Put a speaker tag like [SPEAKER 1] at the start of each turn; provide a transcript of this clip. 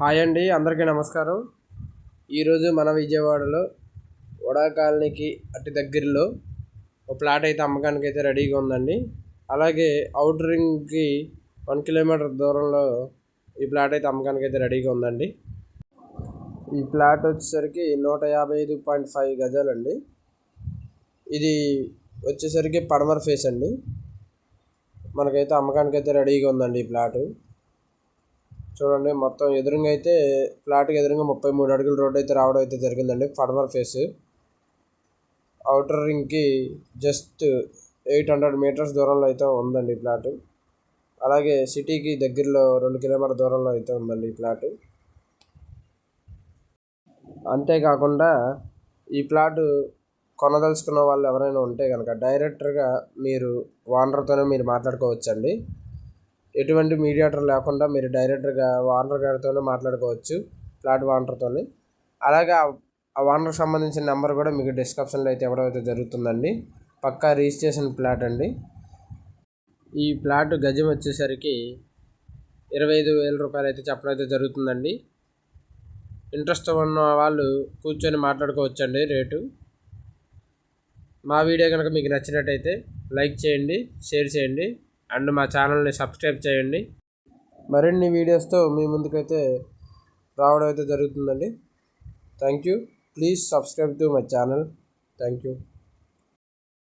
[SPEAKER 1] Hi అండి అందరికీ నమస్కారం. ఈరోజు మన విజయవాడలో వడా కాలనీకి అతి దగ్గరలో ఒక ప్లాట్ అయితే అమ్మకానికి అయితే రెడీగా ఉందండి. అలాగే అవుట్ రింగ్కి వన్ కిలోమీటర్ దూరంలో ఈ ప్లాట్ అయితే అమ్మకానికి అయితే రెడీగా ఉందండి. ఈ ప్లాట్ వచ్చేసరికి నూట యాభై ఐదు పాయింట్ ఫైవ్ గజాలండి. ఇది వచ్చేసరికి పడమర ఫేస్ అండి. మనకైతే అమ్మకానికి అయితే రెడీగా ఉందండి ఈ ప్లాటు. చూడండి మొత్తం ఎదురుగా అయితే ఫ్లాట్కి ఎదురుగా ముప్పై మూడు అడుగుల రోడ్డు అయితే రావడం అయితే జరిగిందండి. Former phase. అవుటర్ రింగ్కి జస్ట్ ఎయిట్ హండ్రెడ్ మీటర్స్ దూరంలో అయితే ఉందండి ఈ ప్లాట్ అలాగే సిటీకి దగ్గరలో రెండు కిలోమీటర్ దూరంలో అయితే ఉందండి ఈ ప్లాట్ అంతేకాకుండా ఈ ప్లాట్ కొనదలుచుకున్న వాళ్ళు ఎవరైనా ఉంటే కనుక డైరెక్టర్గా మీరు ఓనర్తోనే మీరు మాట్లాడుకోవచ్చండి. ఎటువంటి మీడియేటర్ లేకుండా మీరు డైరెక్ట్గా ఓనర్ గారితోనే మాట్లాడుకోవచ్చు ఫ్లాట్ ఓనర్తోని అలాగే ఆ ఓనర్కి సంబంధించిన నెంబర్ కూడా మీకు డిస్క్రిప్షన్లో అయితే ఇవ్వడం జరుగుతుందండి పక్కా రిజిస్ట్రేషన్ ప్లాట్ అండి. ఈ ప్లాట్ గజం వచ్చేసరికి ఇరవై ఐదు వేల రూపాయలు అయితే చెప్పడం అయితే జరుగుతుందండి. ఇంట్రెస్ట్ ఉన్న వాళ్ళు కూర్చొని మాట్లాడుకోవచ్చండి రేటు. మా వీడియో కనుక మీకు నచ్చినట్టయితే లైక్ చేయండి షేర్ చేయండి. అండ్ మా ఛానల్ని సబ్స్క్రైబ్ చేయండి. మరిన్ని వీడియోస్తో మీ ముందుకైతే రావడం అయితే జరుగుతుందండి. Thank you. Please subscribe to my channel. Thank you.